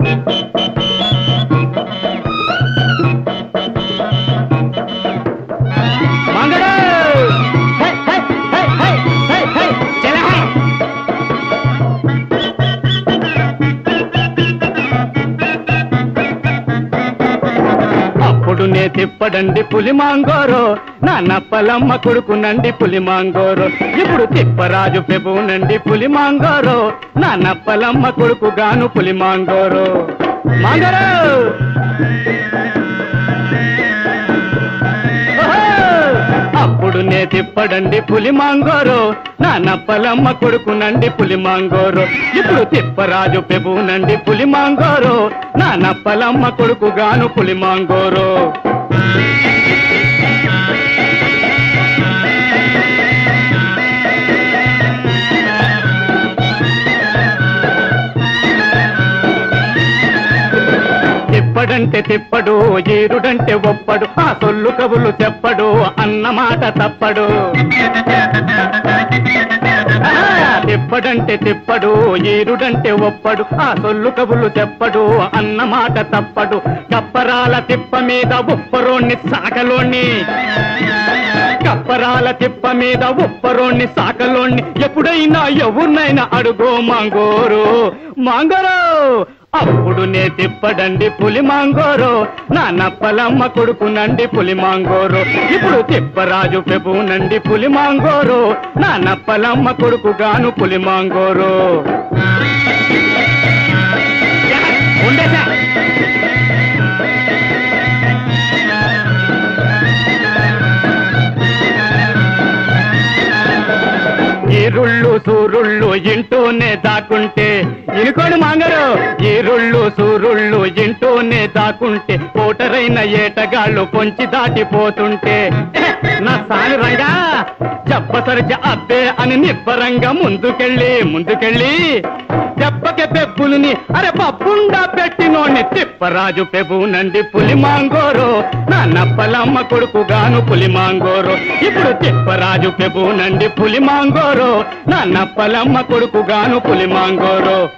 Música పుట్టునే తిప్పడండి పులి మాంగోరో. నా నప్పలమ్మ కొడుకునండి పులి మాంగోరో. ఇప్పుడు తిప్పరాజు పెబునండి పులి మాంగోరో. నా నప్పలమ్మ కొడుకు గాను పులి మాంగోరో. మాంగోరో! నన్నే తిప్పడండి పులి మాంగోరో. నా నప్పలమ్మ కొడుకునండి పులి మాంగోరో. ఇప్పుడు తిప్పరాజు పెబునండి పులి మాంగోరో. నా నప్పలమ్మ కొడుకు గాను పులి మాంగోరో. తిప్పడంటే తిప్పడు ఈరుడంటే ఒప్పడు ఆ సొల్లు కబులు చెప్పడు అన్నమాట తప్పడు. తిప్పడంటే తిప్పడు ఈరుడంటే ఒప్పడు ఆ సొల్లు కబులు చెప్పడు అన్నమాట తప్పడు. కప్పరాల తిప్ప మీద ఉప్పరోణ్ణి సాకలోణ్ణి కప్పరాల తిప్ప మీద ఉప్పరోణ్ణి సాకలోణ్ణి ఎప్పుడైనా ఎవరినైనా అడుగో మాంగోరు. మాంగోరు! అప్పుడు నే తిప్పడండి పులి మాంగోరో. నా నప్పలమ్మ కొడుకునండి పులి మాంగోరో. ఇప్పుడు తిప్పరాజు పెబునండి పులి మాంగోరో. నా నప్పలమ్మ కొడుకు గాను పులి మాంగోరో. ఉండేసా సూరుళ్ళు ఇంటూనే దాకుంటే ఇనుకోడు మాంగరు. ఈరుళ్ళు సూరుళ్ళు ఇంటూనే దాకుంటే కోటరైన ఏటగాళ్ళు పొంచి దాటిపోతుంటే. నా సాని రంగా చెప్పసరిచి అబ్బే అని నిబ్బరంగా ముందుకెళ్ళి ముందుకెళ్ళి. దెబ్బకి పెబ్బులుని అరే పప్పుండా పెట్టినోడిని తిప్పరాజు పెబునండి పులి మాంగోరో. నా నప్పలమ్మ కొడుకు గాను పులి మాంగోరు. ఇప్పుడు తిప్పరాజు పెబునండి పులి మాంగోరో. నా నప్పలమ్మ కొడుకు గాను పులి మాంగోరో.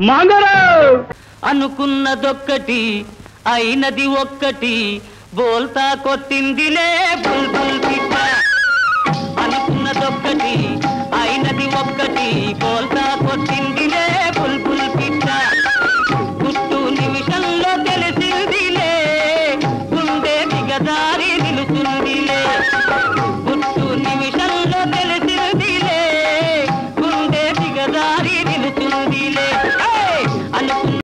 మాంగోరు! అనుకున్నదొక్కటి అయినది ఒక్కటి బోల్తా కొట్టిందిలే బుల్బుల్ పిట్ట